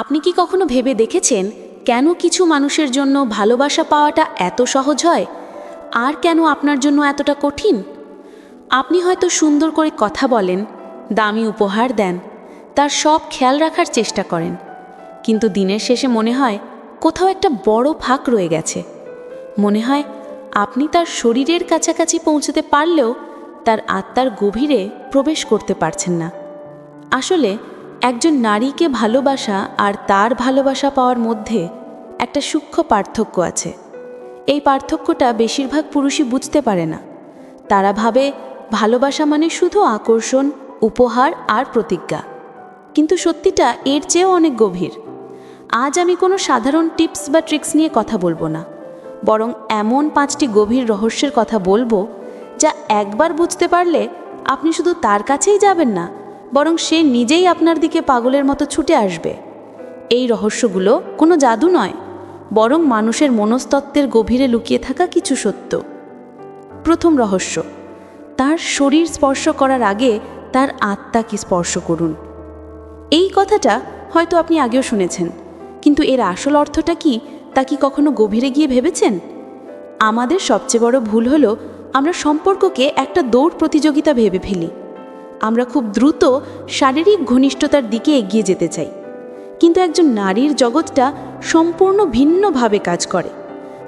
আপনি কি কখনো ভেবে দেখেছেন কেন কিছু মানুষের জন্য ভালোবাসা পাওয়াটা এত সহজ হয়? আর কেন আপনার জন্য এতটা কঠিন? আপনি হয়তো সুন্দর করে কথা বলেন, দামি উপহার দেন, তার সব খেয়াল রাখার চেষ্টা করেন। কিন্তু দিনের শেষে মনে হয় কোথাও একটা বড় ফাঁক রয়ে গেছে। মনে হয় আপনি তার শরীরের কাছাকাছি পৌঁছতে পারলেও তার আত্মার গভীরে প্রবেশ করতে পারছেন না। আসলে একজন নারীকে ভালোবাসা আর তার ভালোবাসা পাওয়ার মধ্যে একটা সূক্ষ্ম পার্থক্য আছে। এই পার্থক্যটা বেশিরভাগ পুরুষই বুঝতে পারে না। তারা ভাবে ভালোবাসা মানে শুধু আকর্ষণ, উপহার আর প্রতিজ্ঞা। কিন্তু সত্যিটা এর চেয়েও অনেক গভীর। আজ আমি কোনো সাধারণ টিপস বা ট্রিক্স নিয়ে কথা বলব না। বরং এমন পাঁচটি গভীর রহস্যের কথা বলব যা একবার বুঝতে পারলে আপনি শুধু তার কাছেই যাবেন না বরং সে নিজেই আপনার দিকে পাগলের মতো ছুটে আসবে। এই রহস্যগুলো কোনো জাদু নয়, বরং মানুষের মনস্তত্ত্বের গভীরে লুকিয়ে থাকা কিছু সত্য। প্রথম রহস্য, তার শরীর স্পর্শ করার আগে তার আত্মাকে স্পর্শ করুন। এই কথাটা হয়তো আপনি আগেও শুনেছেন, কিন্তু এর আসল অর্থটা কি তা কি কখনো গভীরে গিয়ে ভেবেছেন? আমাদের সবচেয়ে বড় ভুল হলো আমরা সম্পর্ককে একটা দৌড় প্রতিযোগিতা ভেবে ফেলি। আমরা খুব দ্রুত শারীরিক ঘনিষ্ঠতার দিকে এগিয়ে যেতে চাই। কিন্তু একজন নারীর জগৎটা সম্পূর্ণ ভিন্নভাবে কাজ করে।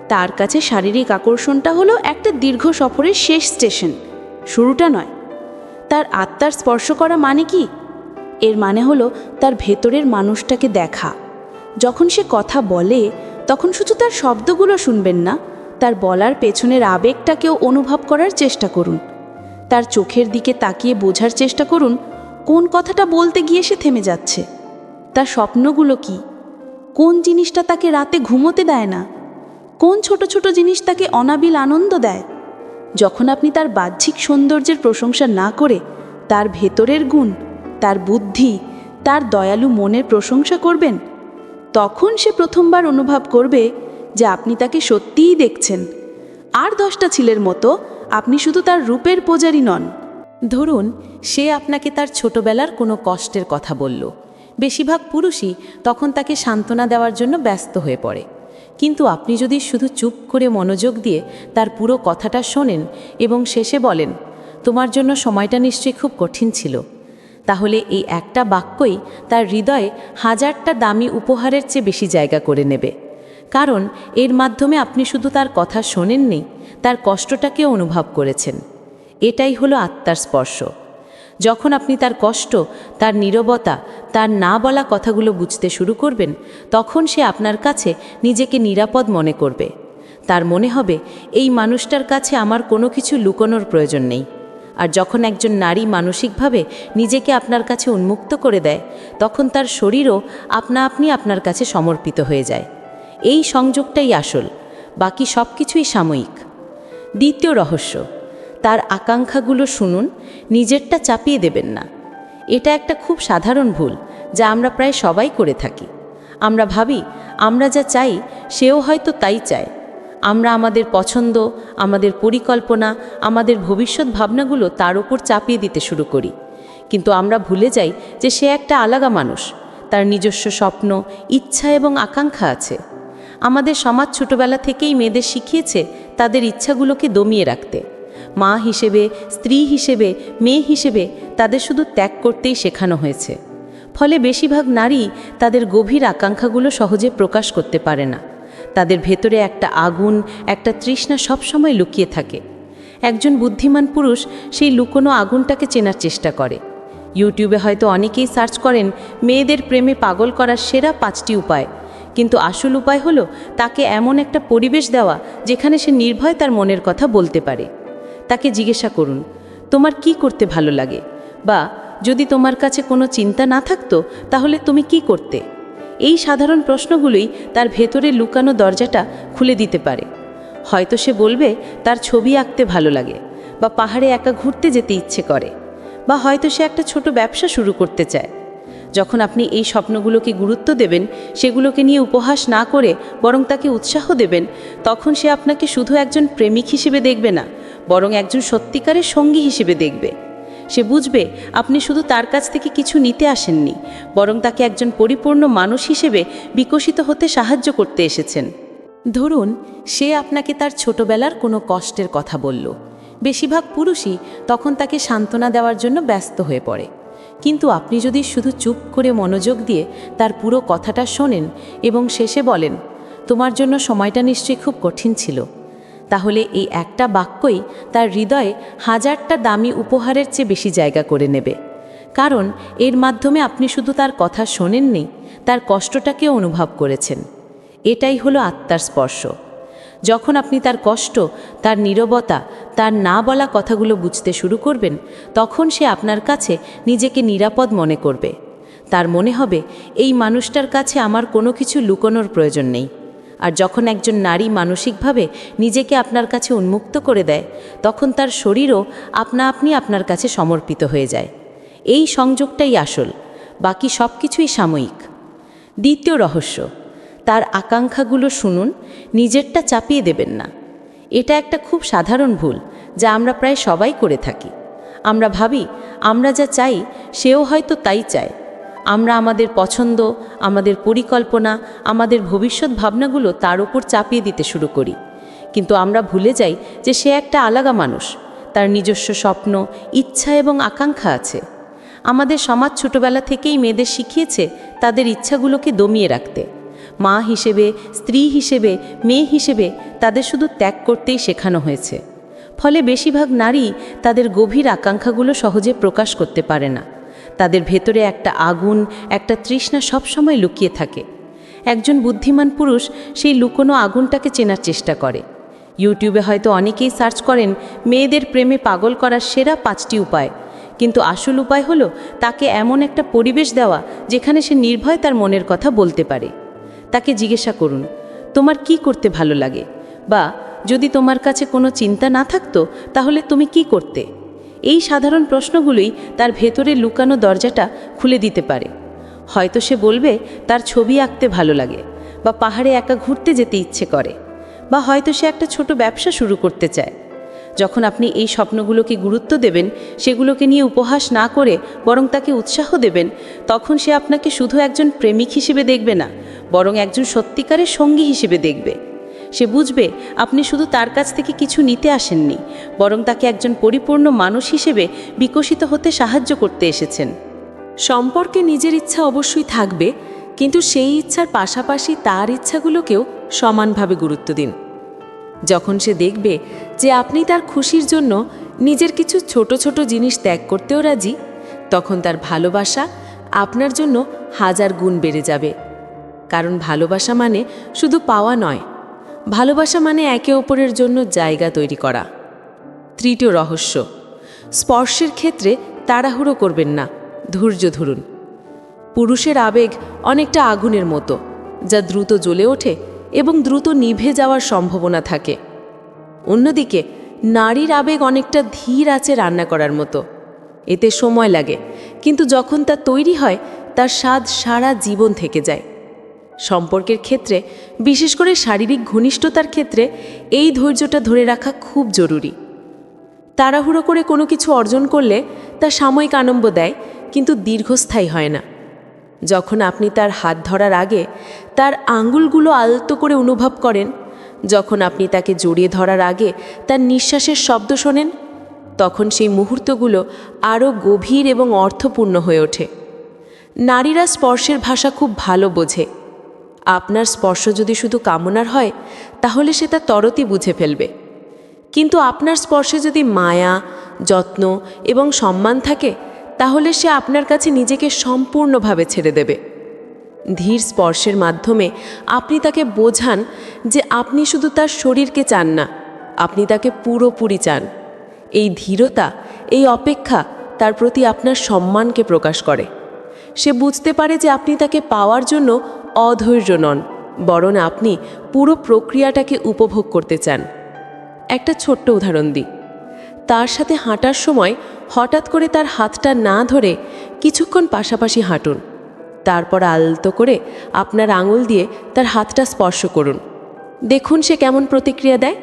তার কাছে শারীরিক আকর্ষণটা হলো একটা দীর্ঘ সফরের শেষ স্টেশন, শুরুটা নয়। তার আত্মার স্পর্শ করা মানে কি? এর মানে হলো তার ভেতরের মানুষটাকে দেখা। যখন সে কথা বলে, তখন শুধু তার শব্দগুলো শুনবেন না, তার বলার পেছনের আবেগটাকেও অনুভব করার চেষ্টা করুন। তার চোখের দিকে তাকিয়ে বোঝার চেষ্টা করুন, কোন কথাটা বলতে গিয়ে সে থেমে যাচ্ছে? তার স্বপ্নগুলো কি? কোন জিনিসটা তাকে রাতে ঘুমোতে দেয় না? কোন ছোট ছোট জিনিস তাকে অনাবিল আনন্দ দেয়? যখন আপনি তার বাহ্যিক সৌন্দর্যের প্রশংসা না করে, তার ভেতরের গুণ, তার বুদ্ধি, তার দয়ালু মনের প্রশংসা করবেন, তখন সে প্রথমবার অনুভব করবে যে আপনি তাকে সত্যিই দেখছেন। আর দশটা ছেলের মতো, আপনি শুধু তার রূপের পূজারী নন। ধরুন, সে আপনাকে তার ছোটবেলার কোনো কষ্টের কথা বলল। বেশিরভাগ পুরুষই তখন তাকে সান্ত্বনা দেওয়ার জন্য ব্যস্ত হয়ে পড়ে। কিন্তু আপনি যদি শুধু চুপ করে মনোযোগ দিয়ে তার পুরো কথাটা শোনেন এবং শেষে বলেন, তোমার জন্য সময়টা নিশ্চয়ই খুব কঠিন ছিল। তাহলে এই একটা বাক্যই তার হৃদয়ে হাজারটা দামি উপহারের চেয়ে বেশি জায়গা করে নেবে। কারণ এর মাধ্যমে আপনি শুধু তার কথা শোনেননি, তার কষ্টটাকেও অনুভব করেছেন। এটাই হলো আত্মার স্পর্শ। যখন আপনি তার কষ্ট, তার নীরবতা, তার না বলা কথাগুলো বুঝতে শুরু করবেন, তখন সে আপনার কাছে নিজেকে নিরাপদ মনে করবে। তার মনে হবে, এই মানুষটার কাছে আমার কোনো কিছু লুকোনোর প্রয়োজন নেই। আর যখন একজন নারী মানসিকভাবে নিজেকে আপনার কাছে উন্মুক্ত করে দেয়, তখন তার শরীরও আপনা আপনি আপনার কাছে সমর্পিত হয়ে যায়। এই সংযোগটাই আসল, বাকি সব কিছুই সাময়িক। দ্বিতীয় রহস্য, তার আকাঙ্ক্ষাগুলো শুনুন, নিজেরটা চাপিয়ে দেবেন না। এটা একটা খুব সাধারণ ভুল যা আমরা প্রায় সবাই করে থাকি। আমরা ভাবি, আমরা যা চাই, সেও হয়তো তাই চায়। আমরা আমাদের পছন্দ, আমাদের পরিকল্পনা, আমাদের ভবিষ্যৎ ভাবনাগুলো তার ওপর চাপিয়ে দিতে শুরু করি। কিন্তু আমরা ভুলে যাই যে সে একটা আলাদা মানুষ, তার নিজস্ব স্বপ্ন, ইচ্ছা এবং আকাঙ্ক্ষা আছে। আমাদের সমাজ ছোটবেলা থেকেই মেয়েদের শিখিয়েছে তাদের ইচ্ছাগুলোকে দমিয়ে রাখতে। মা হিসেবে, স্ত্রী হিসেবে, মেয়ে হিসেবে তাদের শুধু ত্যাগ করতেই শেখানো হয়েছে। ফলে বেশিরভাগ নারী তাদের গভীর আকাঙ্ক্ষাগুলো সহজে প্রকাশ করতে পারে না। তাদের ভেতরে একটা আগুন, একটা তৃষ্ণা সবসময় লুকিয়ে থাকে। একজন বুদ্ধিমান পুরুষ সেই লুকোনো আগুনটাকে চেনার চেষ্টা করে। ইউটিউবে হয়তো অনেকেই সার্চ করেন, মেয়েদের প্রেমে পাগল করার সেরা পাঁচটি উপায়। কিন্তু আসল উপায় হলো তাকে এমন একটা পরিবেশ দেওয়া যেখানে সে নির্ভয় তার মনের কথা বলতে পারে। তাকে জিজ্ঞাসা করুন, তোমার কি করতে ভালো লাগে? বা, যদি তোমার কাছে কোনো চিন্তা না থাকতো, তাহলে তুমি কি করতে? এই সাধারণ প্রশ্নগুলোই তার ভেতরে লুকানো দরজাটা খুলে দিতে পারে। হয়তো সে বলবে, তার ছবি আঁকতে ভালো লাগে বা পাহাড়ে একা ঘুরতে যেতে ইচ্ছে করে। বা হয়তো সে একটা ছোট ব্যবসা শুরু করতে চায়। যখন আপনি এই স্বপ্নগুলোকে গুরুত্ব দেবেন, সেগুলোকে নিয়ে উপহাস না করে বরং তাকে উৎসাহ দেবেন, তখন সে আপনাকে শুধু একজন প্রেমিক হিসেবে দেখবে না, বরং একজন সত্যিকারের সঙ্গী হিসেবে দেখবে। সে বুঝবে, আপনি শুধু তার কাছ থেকে কিছু নিতে আসেননি, বরং তাকে একজন পরিপূর্ণ মানুষ হিসেবে বিকশিত হতে সাহায্য করতে এসেছেন। ধরুন, সে আপনাকে তার ছোটবেলার কোনো কষ্টের কথা বলল। বেশিরভাগ পুরুষই তখন তাকে সান্ত্বনা দেওয়ার জন্য ব্যস্ত হয়ে পড়ে। কিন্তু আপনি যদি শুধু চুপ করে মনোযোগ দিয়ে তার পুরো কথাটা শোনেন এবং শেষে বলেন, তোমার জন্য সময়টা নিশ্চয়ই খুব কঠিন ছিল, তাহলে এই একটা বাক্যই তার হৃদয়ে হাজারটা দামি উপহারের চেয়ে বেশি জায়গা করে নেবে। কারণ এর মাধ্যমে আপনি শুধু তার কথা শোনেননি, তার কষ্টটাকেও অনুভব করেছেন। এটাই হলো আত্মার স্পর্শ। যখন আপনি তার কষ্ট, তার নীরবতা, তার না বলা কথাগুলো বুঝতে শুরু করবেন, তখন সে আপনার কাছে নিজেকে নিরাপদ মনে করবে। তার মনে হবে, এই মানুষটার কাছে আমার কোনো কিছু লুকোনোর প্রয়োজন নেই। আর যখন একজন নারী মানসিকভাবে নিজেকে আপনার কাছে উন্মুক্ত করে দেয়, তখন তার শরীরও আপনা আপনি আপনার কাছে সমর্পিত হয়ে যায়। এই সংযোগটাই আসল, বাকি সব কিছুই সাময়িক। দ্বিতীয় রহস্য তার আকাঙ্ক্ষাগুলো শুনুন, নিজেরটা চাপিয়ে দেবেন না। এটা একটা খুব সাধারণ ভুল, যা আমরা প্রায় সবাই করে থাকি। আমরা ভাবি, আমরা যা চাই, সেও হয়তো তাই চায়। আমরা আমাদের পছন্দ, আমাদের পরিকল্পনা, আমাদের ভবিষ্যৎ ভাবনাগুলো তার উপর চাপিয়ে দিতে শুরু করি। কিন্তু আমরা ভুলে যাই যে সে একটা আলাদা মানুষ। তার নিজস্ব স্বপ্ন, ইচ্ছা এবং আকাঙ্ক্ষা আছে। আমাদের সমাজ ছোটবেলা থেকেই মেয়েদের শিখিয়েছে তাদের ইচ্ছাগুলোকে দমিয়ে রাখতে। মা হিসেবে, স্ত্রী হিসেবে, মেয়ে হিসেবে তাদের শুধু ত্যাগ করতেই শেখানো হয়েছে। ফলে বেশিরভাগ নারী তাদের গভীর আকাঙ্ক্ষাগুলো সহজে প্রকাশ করতে পারে না। তাদের ভেতরে একটা আগুন, একটা তৃষ্ণা সবসময় লুকিয়ে থাকে। একজন বুদ্ধিমান পুরুষ সেই লুকোনো আগুনটাকে চেনার চেষ্টা করে। ইউটিউবে হয়তো অনেকেই সার্চ করেন, মেয়েদের প্রেমে পাগল করার সেরা পাঁচটি উপায়। কিন্তু আসল উপায় হলো তাকে এমন একটা পরিবেশ দেওয়া যেখানে সে নির্ভয় তার মনের কথা বলতে পারে। তাকে জিজ্ঞাসা করুন, তোমার কি করতে ভালো লাগে? বা, যদি তোমার কাছে কোনো চিন্তা না থাকতো, তাহলে তুমি কি করতে? এই সাধারণ প্রশ্নগুলোই তার ভেতরে লুকানো দরজাটা খুলে দিতে পারে। হয়তো সে বলবে, তার ছবি আঁকতে ভালো লাগে বা পাহাড়ে একা ঘুরতে যেতে ইচ্ছে করে। বা, হয়তো সে একটা ছোট ব্যবসা শুরু করতে চায়। যখন আপনি এই স্বপ্নগুলোকে গুরুত্ব দেবেন, সেগুলোকে নিয়ে উপহাস না করে বরং তাকে উৎসাহ দেবেন, তখন সে আপনাকে শুধু একজন প্রেমিক হিসেবে দেখবে না, বরং একজন সত্যিকারের সঙ্গী হিসেবে দেখবে। সে বুঝবে, আপনি শুধু তার কাছ থেকে কিছু নিতে আসেননি, বরং তাকে একজন পরিপূর্ণ মানুষ হিসেবে বিকশিত হতে সাহায্য করতে এসেছেন। সম্পর্কে নিজের ইচ্ছা অবশ্যই থাকবে, কিন্তু সেই ইচ্ছার পাশাপাশি তার ইচ্ছাগুলোকেও সমানভাবে গুরুত্ব দিন। যখন সে দেখবে যে আপনি তার খুশির জন্য নিজের কিছু ছোট ছোট জিনিস ত্যাগ করতেও রাজি, তখন তার ভালোবাসা আপনার জন্য হাজার গুণ বেড়ে যাবে। কারণ ভালোবাসা মানে শুধু পাওয়া নয়, ভালোবাসা মানে একে অপরের জন্য জায়গা তৈরি করা। তৃতীয় রহস্য, স্পর্শের ক্ষেত্রে তাড়াহুড়ো করবেন না, ধৈর্য ধরুন। পুরুষের আবেগ অনেকটা আগুনের মতো, যা দ্রুত জ্বলে ওঠে এবং দ্রুত নিভে যাওয়ার সম্ভাবনা থাকে। অন্যদিকে, নারীর আবেগ অনেকটা ধীর আছে রান্না করার মতো। এতে সময় লাগে, কিন্তু যখন তা তৈরি হয়, তার স্বাদ সারা জীবন থেকে যায়। সম্পর্কের ক্ষেত্রে, বিশেষ করে শারীরিক ঘনিষ্ঠতার ক্ষেত্রে, এই ধৈর্যটা ধরে রাখা খুব জরুরি। তাড়াহুড়ো করে কোনো কিছু অর্জন করলে তা সাময়িক আনন্দ দেয়, কিন্তু দীর্ঘস্থায়ী হয় না। যখন আপনি তার হাত ধরার আগে, তার আঙ্গুলগুলো আলতো করে অনুভব করেন যখন আপনি তাকে জড়িয়ে ধরার আগে তার নিঃশ্বাসের শব্দ শোনেন, তখন সেই মুহূর্তগুলো আরও গভীর এবং অর্থপূর্ণ হয়ে ওঠে। নারীরা স্পর্শের ভাষা খুব ভালো বোঝে। আপনার স্পর্শ যদি শুধু কামনার হয়, তাহলে সে তার তরতি বুঝে ফেলবে। কিন্তু আপনার স্পর্শে যদি মায়া, যত্ন এবং সম্মান থাকে, তাহলে সে আপনার কাছে নিজেকে সম্পূর্ণভাবে ছেড়ে দেবে। ধীর স্পর্শের মাধ্যমে আপনি তাকে বোঝান যে আপনি শুধু তার শরীরকে চান না, আপনি তাকে পুরোপুরি চান। এই ধীরতা, এই অপেক্ষা তার প্রতি আপনার সম্মানকে প্রকাশ করে। সে বুঝতে পারে যে আপনি তাকে পাওয়ার জন্য অধৈর্য নন, বরং আপনি পুরো প্রক্রিয়াটাকে উপভোগ করতে চান। একটা ছোট্ট উদাহরণ দিই। তার সাথে হাঁটার সময় হঠাৎ করে তার হাতটা না ধরে কিছুক্ষণ পাশাপাশি হাঁটুন। তারপর আলতো করে আপনার আঙুল দিয়ে তার হাতটা স্পর্শ করুন। দেখুন সে কেমন প্রতিক্রিয়া দেয়।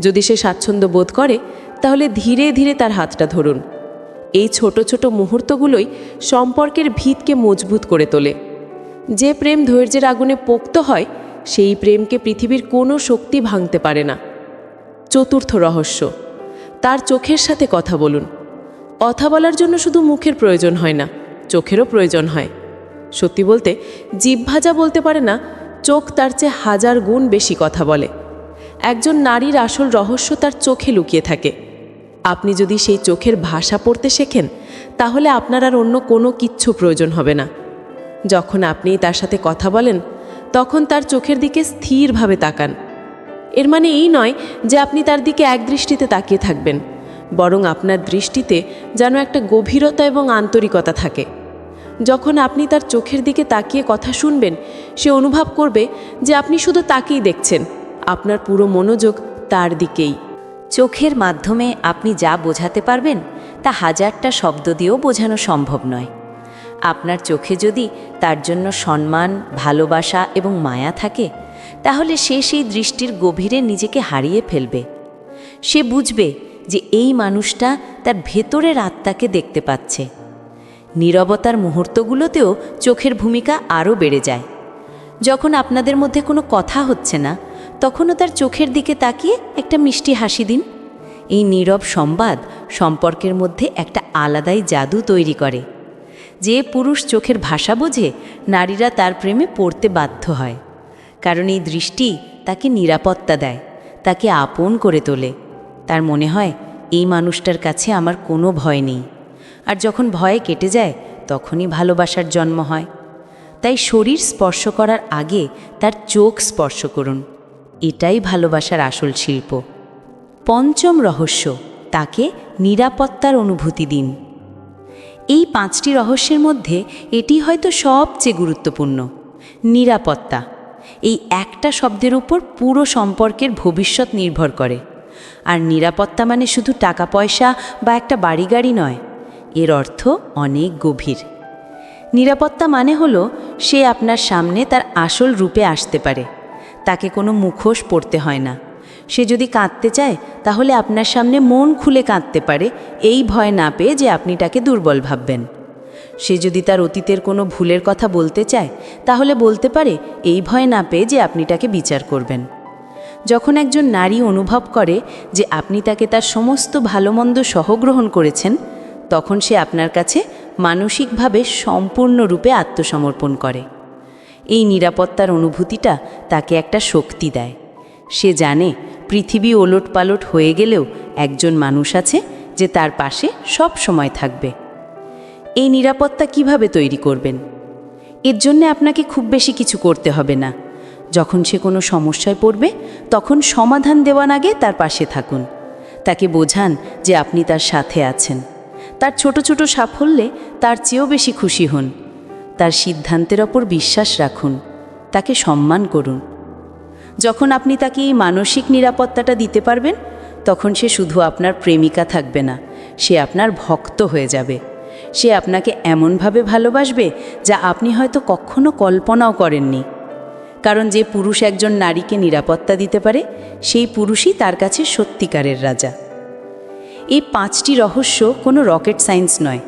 যদি সে স্বাচ্ছন্দ্য বোধ করে, তাহলে ধীরে ধীরে তার হাতটা ধরুন। এই ছোট ছোট মুহূর্তগুলোই সম্পর্কের ভিতকে মজবুত করে তোলে। যে প্রেম ধৈর্যের আগুনে পোক্ত হয়, সেই প্রেমকে পৃথিবীর কোনো শক্তি ভাঙতে পারে না। চতুর্থ রহস্য, তার চোখের সাথে কথা বলুন। কথা বলার জন্য শুধু মুখের প্রয়োজন হয় না, চোখেরও প্রয়োজন হয়। সত্যি বলতে যা বলতে পারে না, চোখ তার চেয়ে হাজার গুণ বেশি কথা বলে। একজন নারীর আসল রহস্য তার চোখে লুকিয়ে থাকে। আপনি যদি সেই চোখের ভাষা পড়তে শেখেন, তাহলে আপনার আর অন্য কোনো কিচ্ছু প্রয়োজন হবে না। যখন আপনি তার সাথে কথা বলেন, তখন তার চোখের দিকে স্থিরভাবে তাকান। এর মানে এই নয় যে আপনি তার দিকে এক দৃষ্টিতে তাকিয়ে থাকবেন, বরং আপনার দৃষ্টিতে যেন একটা গভীরতা এবং আন্তরিকতা থাকে। যখন আপনি তার চোখের দিকে তাকিয়ে কথা শুনবেন, সে অনুভব করবে যে আপনি শুধু তাকেই দেখছেন, আপনার পুরো মনোযোগ তার দিকেই। চোখের মাধ্যমে আপনি যা বোঝাতে পারবেন, তা হাজারটা শব্দ দিয়েও বোঝানো সম্ভব নয়। আপনার চোখে যদি তার জন্য সম্মান, ভালোবাসা এবং মায়া থাকে, তাহলে সে সেই দৃষ্টির গভীরে নিজেকে হারিয়ে ফেলবে। সে বুঝবে যে এই মানুষটা তার ভেতরের আত্মাকে দেখতে পাচ্ছে। নীরবতার মুহূর্তগুলোতেও চোখের ভূমিকা আরও বেড়ে যায়। যখন আপনাদের মধ্যে কোনো কথা হচ্ছে না, তখনও তার চোখের দিকে তাকিয়ে একটা মিষ্টি হাসি দিন। এই নীরব সংবাদ সম্পর্কের মধ্যে একটা আলাদাই জাদু তৈরি করে। যে পুরুষ চোখের ভাষা বোঝে, নারীরা তার প্রেমে পড়তে বাধ্য হয়। কারণ এই দৃষ্টি তাকে নিরাপত্তা দেয়, তাকে আপন করে তোলে। তার মনে হয়, এই মানুষটার কাছে আমার কোনো ভয় নেই। আর যখন ভয়ে কেটে যায়, তখনই ভালোবাসার জন্ম হয়। তাই শরীর স্পর্শ করার আগে তার চোখ স্পর্শ করুন। এটাই ভালোবাসার আসল শিল্প। পঞ্চম রহস্য, তাকে নিরাপত্তার অনুভূতি দিন। এই পাঁচটি রহস্যের মধ্যে এটি হয়তো সবচেয়ে গুরুত্বপূর্ণ। নিরাপত্তা, এই একটা শব্দের উপর পুরো সম্পর্কের ভবিষ্যৎ নির্ভর করে। আর নিরাপত্তা মানে শুধু টাকা পয়সা বা একটা বাড়ি গাড়ি নয়। এর অর্থ অনেক গভীর। নিরাপত্তা মানে হলো সে আপনার সামনে তার আসল রূপে আসতে পারে। তাকে কোনো মুখোশ পড়তে হয় না। সে যদি কাঁদতে চায়, তাহলে আপনার সামনে মন খুলে কাঁদতে পারে। এই ভয় না পেয়ে যে আপনি তাকে দুর্বল ভাববেন। সে যদি তার অতীতের কোনো ভুলের কথা বলতে চায়, তাহলে বলতে পারে, এই ভয় না পেয়ে যে আপনি তাকে বিচার করবেন। যখন একজন নারী অনুভব করে যে আপনি তাকে তার সমস্ত ভালোমন্দ সহগ্রহণ করেছেন তখন সে আপনার কাছে মানসিকভাবে সম্পূর্ণরূপে আত্মসমর্পণ করে। এই নিরাপত্তার অনুভূতিটা তাকে একটা শক্তি দেয়। সে জানে পৃথিবী ওলট পালট হয়ে গেলেও একজন মানুষ আছে যে তার পাশে সব সময় থাকবে। এই নিরাপত্তা কীভাবে তৈরি করবেন? এর জন্য আপনাকে খুব বেশি কিছু করতে হবে না। যখন সে কোনো সমস্যায় পড়বে, তখন সমাধান দেওয়ার আগে তার পাশে থাকুন। তাকে বোঝান যে আপনি তার সাথে আছেন। তার ছোট ছোট সাফল্যে তার চেয়েও বেশি খুশি হন। তার সিদ্ধান্তের ওপর বিশ্বাস রাখুন, তাকে সম্মান করুন। যখন আপনি তাকে এই মানসিক নিরাপত্তাটা দিতে পারবেন, তখন সে শুধু আপনার প্রেমিকা থাকবে না, সে আপনার ভক্ত হয়ে যাবে। সে আপনাকে এমনভাবে ভালোবাসবে যা আপনি হয়তো কখনো কল্পনাও করেননি। কারণ যে পুরুষ একজন নারীকে নিরাপত্তা দিতে পারে, সেই পুরুষই তার কাছে সত্যিকারের রাজা। এই পাঁচটি রহস্য কোনো রকেট সায়েন্স নয়।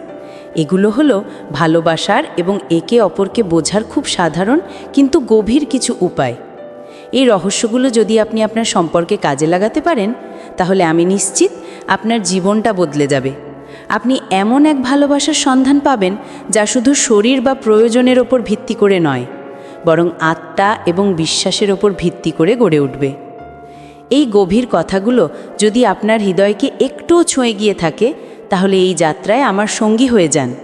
এগুলো হলো ভালোবাসার এবং একে অপরকে বোঝার খুব সাধারণ কিন্তু গভীর কিছু উপায়। এই রহস্যগুলো যদি আপনি আপনার সম্পর্কে কাজে লাগাতে পারেন, তাহলে আমি নিশ্চিত আপনার জীবনটা বদলে যাবে। আপনি এমন এক ভালোবাসার সন্ধান পাবেন যা শুধু শরীর বা প্রয়োজনের ওপর ভিত্তি করে নয়, বরং আত্মা এবং বিশ্বাসের ওপর ভিত্তি করে গড়ে উঠবে। এই গভীর কথাগুলো যদি আপনার হৃদয়কে একটুও ছুঁয়ে গিয়ে থাকে, তাহলে এই যাত্রায় আমার সঙ্গী হয়ে যান।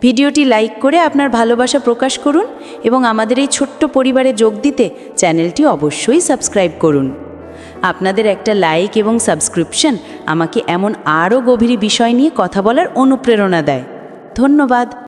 ভিডিওটি লাইক করে আপনার ভালোবাসা প্রকাশ করুন এবং আমাদের এই ছোট্ট পরিবারে যোগ দিতে চ্যানেলটি অবশ্যই সাবস্ক্রাইব করুন। আপনাদের একটা লাইক এবং সাবস্ক্রিপশন আমাকে এমন আরও গভীর বিষয় নিয়ে কথা বলার অনুপ্রেরণা দেয়। ধন্যবাদ।